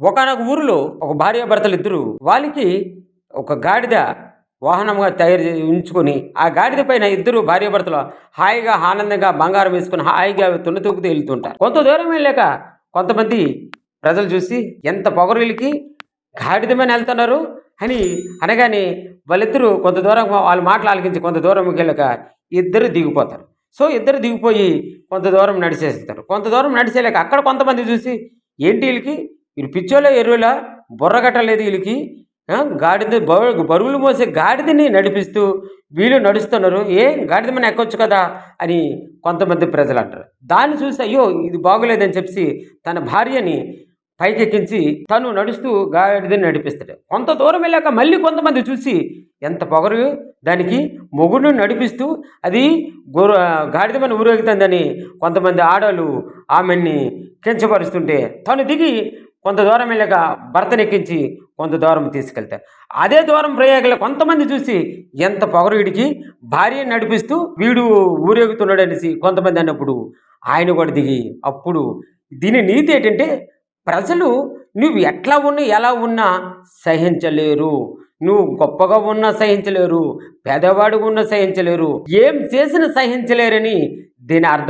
ఒకనొక ఊరిలో ఒక భార్యాభర్తలు ఇద్దరు. వాళ్ళకి ఒక గాడిద వాహనంగా తయారు ఉంచుకొని ఆ గాడిద పైన ఇద్దరు భార్యాభర్తలు హాయిగా ఆనందంగా బంగారం వేసుకుని హాయిగా తున్న వెళ్తుంటారు. కొంత దూరం వెళ్ళాక కొంతమంది ప్రజలు చూసి ఎంత పొగరు గాడిద మీద వెళ్తున్నారు? అని అనగానే వాళ్ళిద్దరూ కొంత దూరం వాళ్ళ మాటలు ఆలకించి కొంత దూరం వెళ్ళాక ఇద్దరు దిగిపోతారు. సో ఇద్దరు దిగిపోయి కొంత దూరం నడిచేస్తారు. కొంత దూరం నడిచేలేక అక్కడ కొంతమంది చూసి ఏంటి వీళ్ళకి? వీళ్ళు పిచ్చోలే ఎరువులా బుర్రగట్టలేదు వీళ్ళకి. గాడిద బరువులు మోసే గాడిదని నడిపిస్తూ వీళ్ళు నడుస్తున్నారు. ఏ గాడిద మన ఎక్కొచ్చు కదా అని కొంతమంది ప్రజలు అంటారు. దాన్ని చూసి అయ్యో ఇది బాగోలేదని చెప్పి తన భార్యని పైకెక్కించి తను నడుస్తూ గాడిదని నడిపిస్తాడు. కొంత దూరం వెళ్ళాక మళ్ళీ కొంతమంది చూసి ఎంత పొగరు దానికి మొగుడు నడిపిస్తూ అది గుర గాడిద మీద ఊరేగుతుందని కొంతమంది ఆడవాళ్ళు ఆమెని కించపరుస్తుంటే తను దిగి కొంత దూరం వెళ్ళాక భర్తనెక్కించి కొంత దూరం తీసుకెళ్తారు అదే దూరం ప్రయోగంలో కొంతమంది చూసి ఎంత పొగరు వీడికి భార్య నడిపిస్తూ వీడు ఊరేగుతున్నాడు అనేసి కొంతమంది అన్నప్పుడు ఆయన కూడా దిగి అప్పుడు దీని నీతి ఏంటంటే ప్రజలు నువ్వు ఎట్లా ఉన్నా ఎలా ఉన్నా సహించలేరు. నువ్వు గొప్పగా ఉన్నా సహించలేరు. పేదవాడు ఉన్నా సహించలేరు. ఏం చేసినా సహించలేరని దీని అర్థం.